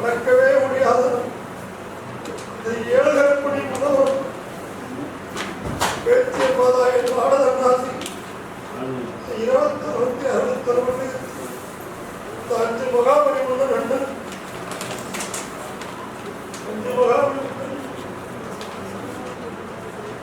மறக்கவே முடியாது இந்த ஏழுகற்படி முதல்வர் பேச்சிய பாதாய நாடகராசி இருபத்தி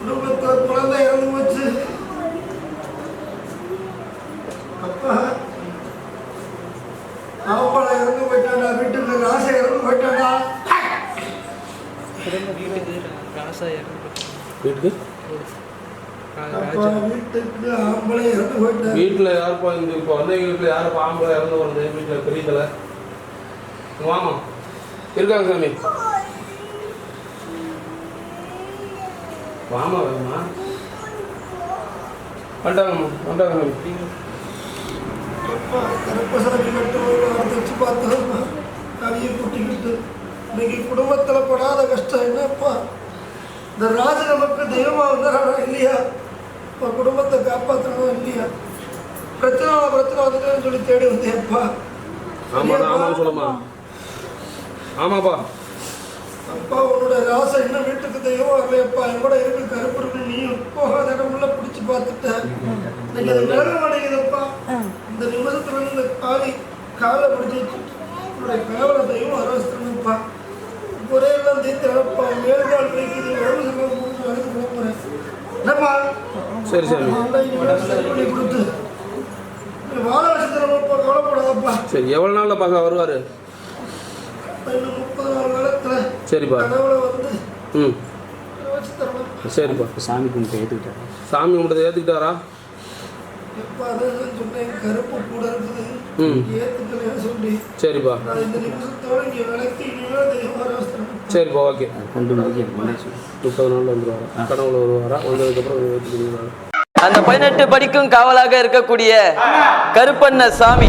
குடும்பத்தில் குழந்தை அப்பா அவங்கள இறந்து போயிட்டாங்க வீட்டுக்கு? ராசை இறந்து போயிட்டாடா வீட்டில் யாருப்பா இந்த இப்போ வந்தவங்க வீட்டில் யாருப்பா ஆம்பளை இறந்து வருது வீட்டில் பெரிய தலை இங்க வாமா இருக்காங்க சாமி. வாமா வேணுமா வந்துட்டாங்கம்மா வந்துட்டாங்க சாமி இன்னைக்கு குடும்பத்தில் படாத கஷ்டம் என்னப்பா? இந்த ராஜ நமக்கு தெய்வமாக வந்தாரா இல்லையா? இப்போ குடும்பத்தை காப்பாற்றணும் இல்லையா? பிரச்சனை பிரச்சனை வந்துட்டேன்னு சொல்லி தேடி வந்தேன்ப்பா. ஆமாடா சொல்லுமா. ஆமாப்பா. அப்பா உன்னோட ராசை இன்னும் வீட்டுக்கு தெய்வம் வரலையப்பா. என் கூட இருக்கு கருப்பு நீயும் போகாத இடம்ல பிடிச்சி பார்த்துட்டேன் இன்னைக்கு அது விலக மாட்டேங்குதப்பா இந்த நிமிஷத்துல இருந்து காலி காலை பிடிச்சி உன்னுடைய கேவல தெய்வம் அரவசனப்பா ஒரே எல்லாம் தீர்த்தப்பா என்னப்பா சரி. கொடுத்து கவலைப்படாதப்பா சரி எவ்வளோ நாளில் பார்க்க வருவார்? இன்னும் முப்பது நாள் காலத்துல சரிப்பா. வந்து ம் சரிப்பா சாமி கும்பிட்டு ஏற்றுக்கிட்டாரு சாமி கும்பிட்டதை ஏற்றுக்கிட்டாரா எப்ப அதான் சொன்னேன். கருப்பு கூட இருக்குது ம். ஏத்துக்கலைன்னு சொல்லி. சரிப்பா. நான் இந்த நிமிஷத்தோட இங்க சரிப்பா ஓகே. முப்பது நாளில் வந்துடுவாரா கனவுல வருவாரா வந்ததுக்கப்புறம் அந்த பதினெட்டு படிக்கும் காவலாக இருக்கக்கூடிய கருப்பண்ண சாமி.